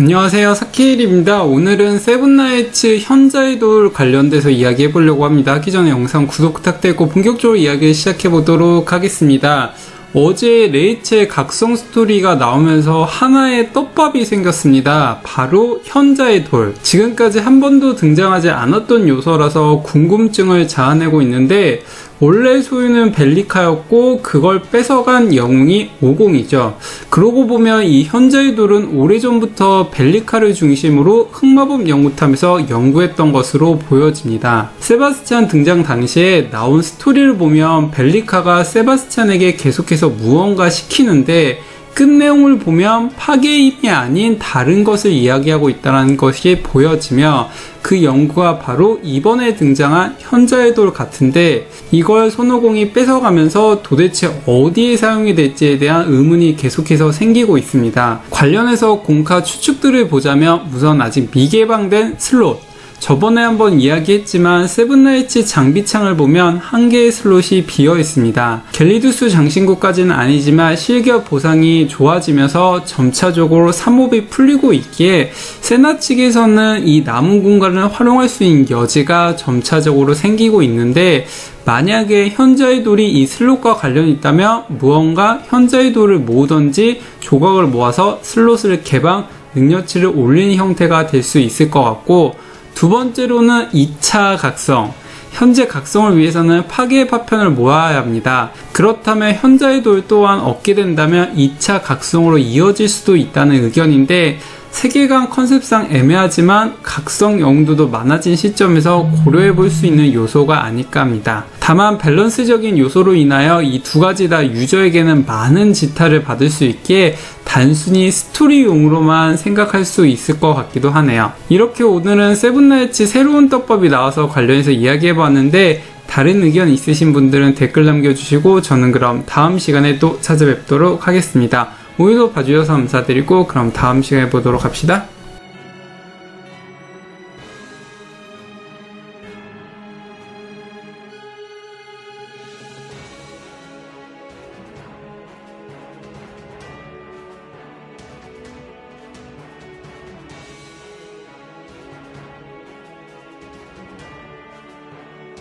안녕하세요 사키일입니다 오늘은 세븐나이츠 현자의 돌 관련돼서 이야기해 보려고 합니다 하기 전에 영상 구독 부탁드리고 본격적으로 이야기를 시작해 보도록 하겠습니다 어제 레이첼 각성 스토리가 나오면서 하나의 떡밥이 생겼습니다. 바로 현자의 돌. 지금까지 한 번도 등장하지 않았던 요소라서 궁금증을 자아내고 있는데 원래 소유는 벨리카였고 그걸 뺏어간 영웅이 오공이죠. 그러고 보면 이 현자의 돌은 오래전부터 벨리카를 중심으로 흑마법 연구탑에서 연구했던 것으로 보여집니다. 세바스찬 등장 당시에 나온 스토리를 보면 벨리카가 세바스찬에게 계속해서 무언가 시키는데 끝 내용을 보면 파괴의 힘이 아닌 다른 것을 이야기하고 있다는 것이 보여지며 그 연구가 바로 이번에 등장한 현자의 돌 같은데 이걸 손오공이 뺏어가면서 도대체 어디에 사용이 될지에 대한 의문이 계속해서 생기고 있습니다. 관련해서 공카 추측들을 보자면 우선 아직 미개방된 슬롯 저번에 한번 이야기했지만 세븐나이츠 장비창을 보면 한 개의 슬롯이 비어 있습니다. 갤리두스 장신구까지는 아니지만 실겨 보상이 좋아지면서 점차적으로 삼업이 풀리고 있기에 세나 측에서는 이 남은 공간을 활용할 수 있는 여지가 점차적으로 생기고 있는데 만약에 현자의 돌이 이 슬롯과 관련이 있다면 무언가 현자의 돌을 모으던지 조각을 모아서 슬롯을 개방 능력치를 올리는 형태가 될 수 있을 것 같고 두 번째로는 2차 각성. 현재 각성을 위해서는 파괴의 파편을 모아야 합니다. 그렇다면 현자의 돌 또한 얻게 된다면 2차 각성으로 이어질 수도 있다는 의견인데 세계관 컨셉상 애매하지만 각성 용도도 많아진 시점에서 고려해 볼 수 있는 요소가 아닐까 합니다. 다만 밸런스적인 요소로 인하여 이 두 가지 다 유저에게는 많은 지타를 받을 수 있기에 단순히 스토리용으로만 생각할 수 있을 것 같기도 하네요. 이렇게 오늘은 세븐나이츠 새로운 떡밥이 나와서 관련해서 이야기해 봤는데 다른 의견 있으신 분들은 댓글 남겨주시고 저는 그럼 다음 시간에 또 찾아뵙도록 하겠습니다. 오늘도 봐주셔서 감사드리고 그럼 다음 시간에 보도록 합시다.